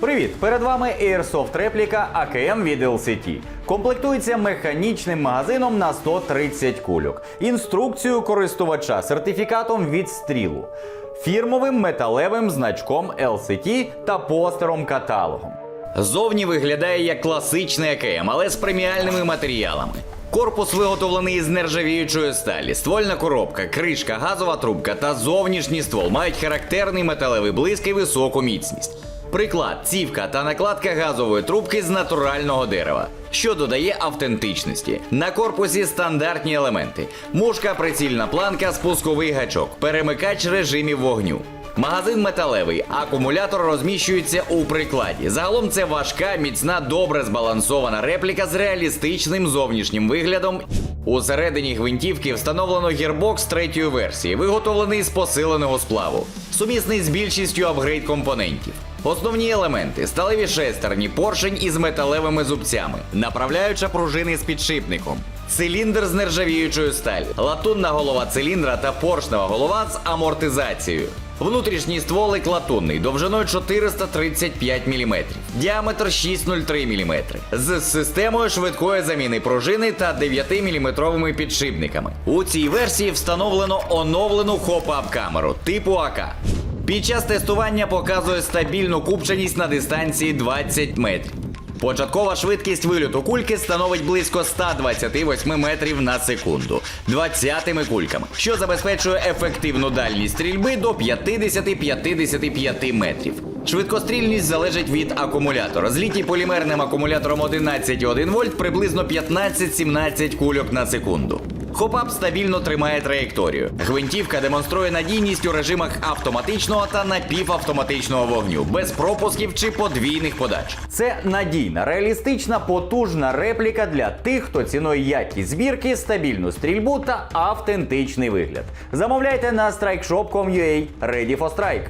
Привіт! Перед вами Airsoft репліка АКМ від LCT. Комплектується механічним магазином на 130 кульок, інструкцією користувача, сертифікатом від стрілу, фірмовим металевим значком LCT та постером каталогом. Зовні виглядає як класичний АКМ, але з преміальними матеріалами. Корпус виготовлений із нержавіючої сталі, ствольна коробка, кришка, газова трубка та зовнішній ствол мають характерний металевий блиск і високу міцність. Приклад, цівка та накладка газової трубки з натурального дерева, що додає автентичності. На корпусі стандартні елементи: мушка, прицільна планка, спусковий гачок, перемикач режимів вогню. Магазин металевий, акумулятор розміщується у прикладі. Загалом це важка, міцна, добре збалансована репліка з реалістичним зовнішнім виглядом. Усередині гвинтівки встановлено гірбокс третьої версії, виготовлений з посиленого сплаву, сумісний з більшістю апгрейд компонентів. Основні елементи: сталеві шестерні, поршень із металевими зубцями, направляюча пружини з підшипником, циліндр з нержавіючої сталі, латунна голова циліндра та поршнева голова з амортизацією. Внутрішній стволик латунний довжиною 435 мм, діаметр 6,03 мм, з системою швидкої заміни пружини та 9-мм підшипниками. У цій версії встановлено оновлену хоп-ап камеру типу АК. Під час тестування показує стабільну купченість на дистанції 20 метрів. Початкова швидкість вильоту кульки становить близько 128 метрів на секунду 20 кульками, що забезпечує ефективну дальність стрільби до 50-55 метрів. Швидкострільність залежить від акумулятора. З літій полімерним акумулятором 11,1 вольт приблизно 15-17 кульок на секунду. Хопап стабільно тримає траєкторію. Гвинтівка демонструє надійність у режимах автоматичного та напівавтоматичного вогню, без пропусків чи подвійних подач. Це надійна, реалістична, потужна репліка для тих, хто цінує якість збірки, стабільну стрільбу та автентичний вигляд. Замовляйте на strikeshop.com.ua Ready for Strike.